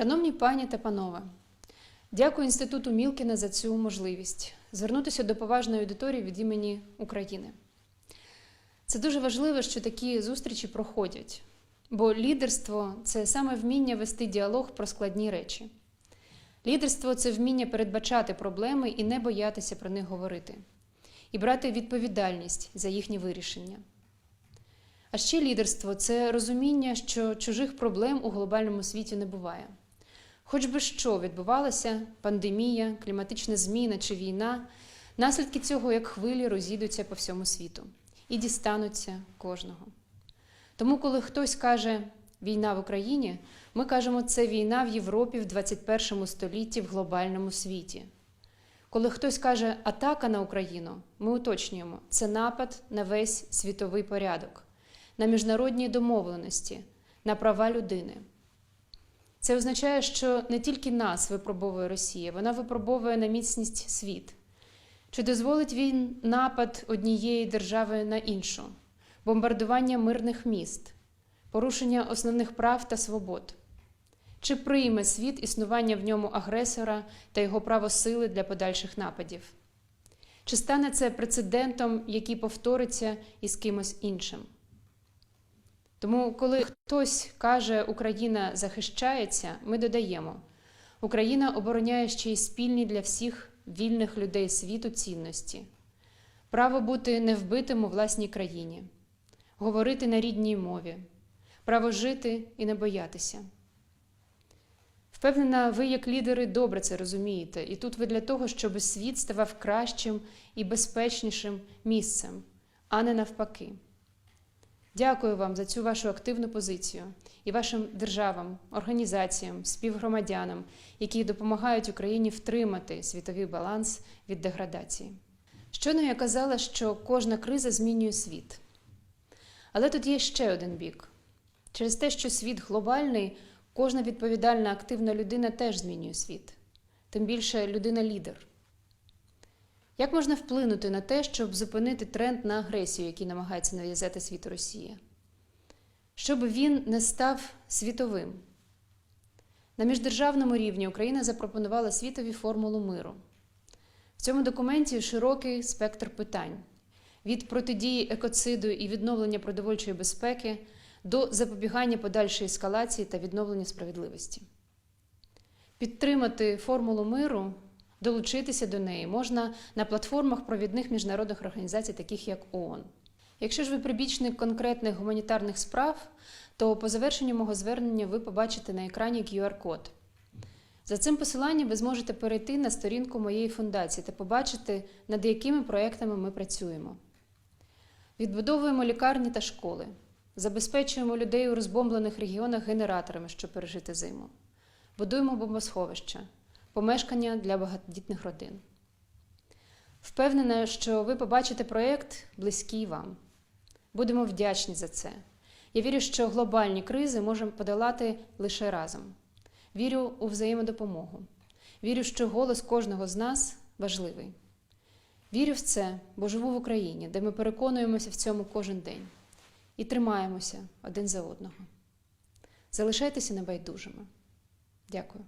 Шановні пані та панове, дякую Інституту Мілкіна за цю можливість звернутися до поважної аудиторії від імені України. Це дуже важливо, що такі зустрічі проходять, бо лідерство це саме вміння вести діалог про складні речі. Лідерство це вміння передбачати проблеми і не боятися про них говорити, і брати відповідальність за їхнє вирішення. А ще лідерство це розуміння, що чужих проблем у глобальному світі не буває. Хоч би що відбувалося, пандемія, кліматична зміна чи війна, наслідки цього, як хвилі, розійдуться по всьому світу і дістануться кожного. Тому, коли хтось каже війна в Україні, ми кажемо, це війна в Європі в 21 столітті в глобальному світі. Коли хтось каже атака на Україну, ми уточнюємо, це напад на весь світовий порядок, на міжнародні домовленості, на права людини. Це означає, що не тільки нас випробовує Росія, вона випробовує на міцність світ. Чи дозволить він напад однієї держави на іншу, бомбардування мирних міст, порушення основних прав та свобод? Чи прийме світ існування в ньому агресора та його право сили для подальших нападів? Чи стане це прецедентом, який повториться із кимось іншим? Тому, коли хтось каже, Україна захищається, ми додаємо: Україна обороняє ще й спільні для всіх вільних людей світу цінності, право бути невбитим у власній країні, говорити на рідній мові, право жити і не боятися. Впевнена, ви, як лідери, добре це розумієте, і тут ви для того, щоб світ ставав кращим і безпечнішим місцем, а не навпаки. Дякую вам за цю вашу активну позицію і вашим державам, організаціям, співгромадянам, які допомагають Україні втримати світовий баланс від деградації. Щойно я казала, що кожна криза змінює світ. Але тут є ще один бік. Через те, що світ глобальний, кожна відповідальна активна людина теж змінює світ, тим більше людина-лідер. Як можна вплинути на те, щоб зупинити тренд на агресію, який намагається нав'язати світ Росія? Щоб він не став світовим. На міждержавному рівні Україна запропонувала світові формулу миру. В цьому документі широкий спектр питань: від протидії екоциду і відновлення продовольчої безпеки до запобігання подальшої ескалації та відновлення справедливості. Підтримати формулу миру Долучитися до неї можна на платформах провідних міжнародних організацій, таких як ООН. Якщо ж ви прибічник конкретних гуманітарних справ, то по завершенню мого звернення ви побачите на екрані QR-код. За цим посиланням ви зможете перейти на сторінку моєї фундації та побачити, над якими проектами ми працюємо. Відбудовуємо лікарні та школи, забезпечуємо людей у розбомблених регіонах генераторами, щоб пережити зиму, будуємо бомбосховища помешкання для багатодітних родин. Впевнена, що ви побачите проєкт близький вам. Будемо вдячні за це. Я вірю, що глобальні кризи можемо подолати лише разом. Вірю у взаємодопомогу. Вірю, що голос кожного з нас важливий. Вірю в це, бо живу в Україні, де ми переконуємося в цьому кожен день і тримаємося один за одного. Залишайтеся небайдужими. Дякую.